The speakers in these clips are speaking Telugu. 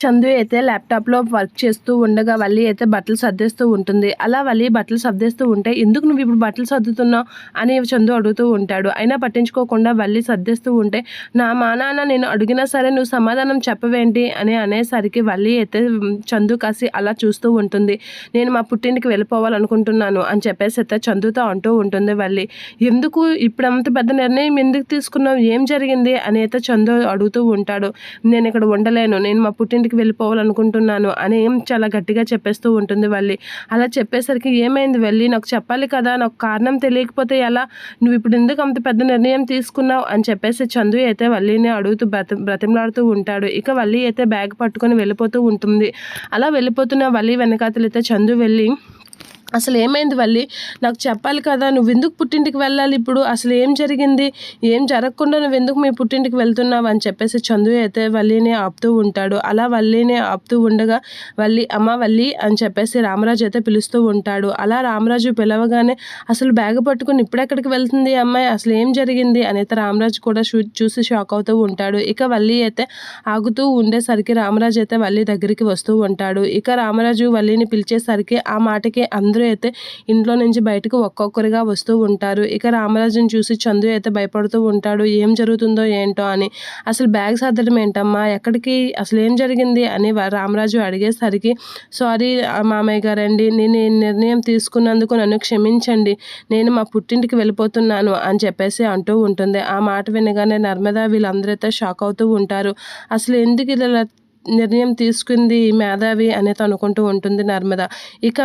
చందు అయితే ల్యాప్టాప్లో వర్క్ చేస్తూ ఉండగా వల్లి అయితే బట్టలు సర్దేస్తూ ఉంటుంది. అలా వల్లి బట్టలు సర్దేస్తూ ఉంటే ఎందుకు నువ్వు ఇప్పుడు బట్టలు సర్దుతున్నావు? అని చందు అడుగుతూ ఉంటాడు. అయినా పట్టించుకోకుండా వల్లి సర్దేస్తూ ఉంటే నా మా నాన్న నేను అడిగినా సరే నువ్వు సమాధానం చెప్పవేంటి? అని అనేసరికి వల్లి అయితే చందు కాసి అలా చూస్తూ ఉంటుంది. నేను మా పుట్టింటికి వెళ్ళిపోవాలనుకుంటున్నాను అని చెప్పేసి అయితే చందుతో అంటూ ఉంటుంది వల్లి. ఎందుకు? ఇప్పుడు అంత పెద్ద నిర్ణయం ఎందుకు తీసుకున్నావు? ఏం జరిగింది? అని అయితే చందు అడుగుతూ ఉంటాడు. నేను ఇక్కడ ఉండలేను. నేను మా పుట్టింటికి వెళ్ళిపోవాలనుకుంటున్నాను అని చాలా గట్టిగా చెప్పేస్తూ ఉంటుంది వల్లి. అలా చెప్పేసరికి ఏమైంది వెళ్ళి నాకు చెప్పాలి కదా నాకు కారణం తెలియకపోతే ఎలా? నువ్వు ఇప్పుడు ఎందుకు అంత పెద్ద నిర్ణయం తీసుకున్నావు? అని చెప్పేసి చందు అయితే వల్లిని అడుగుతూ బ్రత బ్రతిమలాడుతూ ఉంటాడు. ఇక వల్లి అయితే బ్యాగ్ పట్టుకొని వెళ్ళిపోతూ ఉంటుంది. అలా వెళ్ళిపోతున్న వల్లి వెనకాతలైతే చందు వెళ్ళి అసలు ఏమైంది వల్లి? నాకు చెప్పాలి కదా నువ్వు ఎందుకు పుట్టింటికి వెళ్ళాలి ఇప్పుడు? అసలు ఏం జరిగింది? ఏం జరగకుండా నువ్వు ఎందుకు మీ పుట్టింటికి వెళ్తున్నావు అని చెప్పేసి చందు అయితే వల్లిని ఆపుతూ ఉంటాడు. అలా వల్లిని ఆపుతూ ఉండగా వల్లి అమ్మ వల్లి అని చెప్పేసి రామరాజు అయితే పిలుస్తూ ఉంటాడు. అలా రామరాజు పిలవగానే అసలు బ్యాగ్ పట్టుకుని ఇప్పుడెక్కడికి వెళ్తుంది అమ్మాయి? అసలు ఏం జరిగింది? అని అయితే రామరాజు కూడా చూ- చూసి షాక్ అవుతూ ఉంటాడు. ఇక వల్లి అయితే ఆగుతూ ఉండేసరికి రామరాజు అయితే వల్లి దగ్గరికి వస్తూ ఉంటాడు. ఇక రామరాజు వల్లిని పిలిచేసరికి ఆ మాటకి అందరూ అయితే ఇంట్లో నుంచి బయటకు ఒక్కొక్కరిగా వస్తూ ఉంటారు. ఇక రామరాజుని చూసి చందు అయితే భయపడుతూ ఉంటాడు. ఏం జరుగుతుందో ఏంటో అని. అసలు బ్యాగ్ సర్దడం ఏంటమ్మా? ఎక్కడికి? అసలు ఏం జరిగింది? అని రామరాజు అడిగేసరికి సారీ మామయ్య గారండి నేను ఈ నిర్ణయం తీసుకున్నందుకు నన్ను క్షమించండి. నేను మా పుట్టింటికి వెళ్ళిపోతున్నాను అని చెప్పేసి అంటూ ఉంటుంది. ఆ మాట వినగానే నర్మదా వీళ్ళందరూ అయితే షాక్ అవుతూ ఉంటారు. అసలు ఎందుకు ఇలా నిర్ణయం తీసుకుంది మేధావి? అనేది అనుకుంటూ ఉంటుంది నర్మద. ఇక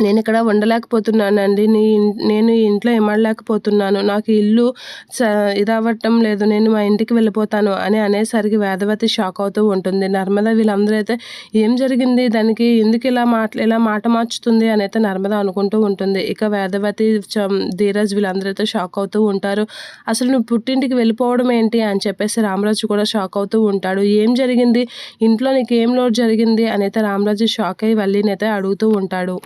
నేను ఇక్కడ ఉండలేకపోతున్నానండి నీ నేను ఈ ఇంట్లో ఇమ్మడలేకపోతున్నాను నాకు ఇల్లు స ఇదవ్వటం లేదు. నేను మా ఇంటికి వెళ్ళిపోతాను అని అనేసరికి వేదవతి షాక్ అవుతూ ఉంటుంది. నర్మద వీళ్ళందరూ అయితే ఏం జరిగింది? దానికి ఎందుకు ఇలా మాట్లా ఇలా మాట మార్చుతుంది అని అయితే నర్మద అనుకుంటూ ఉంటుంది. ఇక వేదవతి చం- ధీరజ్ వీళ్ళందరూ అయితే షాక్ అవుతూ ఉంటారు. అసలు నువ్వు పుట్టింటికి వెళ్ళిపోవడం ఏంటి? అని చెప్పేసి రామరాజు కూడా షాక్ అవుతూ ఉంటాడు. ఏం జరిగింది? ఇంట్లో నీకు ఏం లోడ్ జరిగింది? అని అయితే రామరాజు షాక్ అయ్యి వెళ్ళినైతే అడుగుతూ ఉంటాడు.